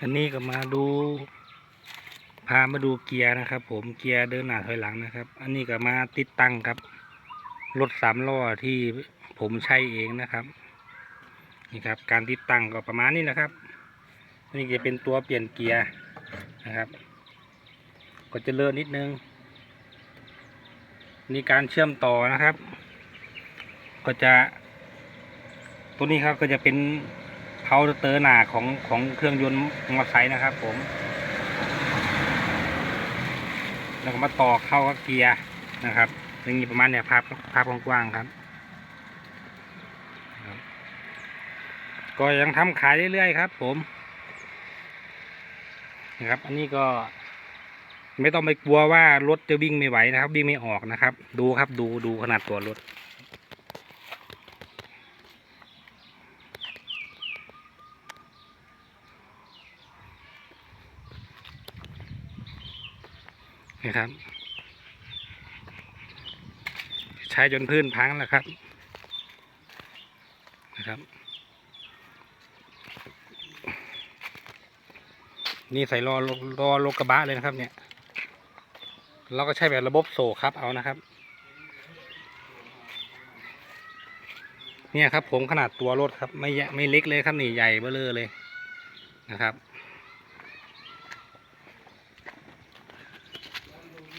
อันนี้ก็มาดู พามาดูเกียร์นะครับ ผมเกียร์เดินหน้าถอยหลังนะครับ อันนี้ก็มาติดตั้งครับรถสามล้อที่ผมใช้เองนะครับ นี่ครับ การติดตั้งก็ประมาณนี้นะครับ นี่จะเป็นตัวเปลี่ยนเกียร์นะครับ ก็จะเลื่อนนิดนึงนี่การเชื่อมต่อนะครับ ก็จะ ตัวนี้ครับก็จะเป็น เพาเตอร์หนาของของเครื่องยนต์มอเตอร์ไซค์นะครับ ผม แล้วก็มาต่อเข้ากับเกียร์นะครับอย่างนี้ประมาณเนี่ยภาพภาพกว้างๆครับครับก็ยังทำขายเรื่อยๆครับ ผมนะครับ อันนี้ก็ไม่ต้องไปกลัวว่ารถจะวิ่งไม่ไหวนะครับ วิ่งไม่ออกนะครับ ดูครับดูดูขนาดตัวรถ นะครับ ใช้จนพื้นพังแล้วครับนะครับ นี่ใส่รอรอรถกระบะเลยนะครับ เนี่ย เราก็ใช้แบบระบบโซ่ครับเอานะครับ เนี่ยครับ ผมขนาดตัวรถครับ ไม่ไม่เล็กเลยครับนี่ใหญ่เบ้อเลยเลยนะครับ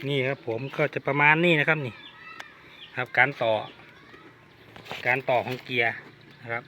นี่ครับผมก็จะประมาณนี้นะครับนี่ ครับการต่อ การต่อของเกียร์นะครับ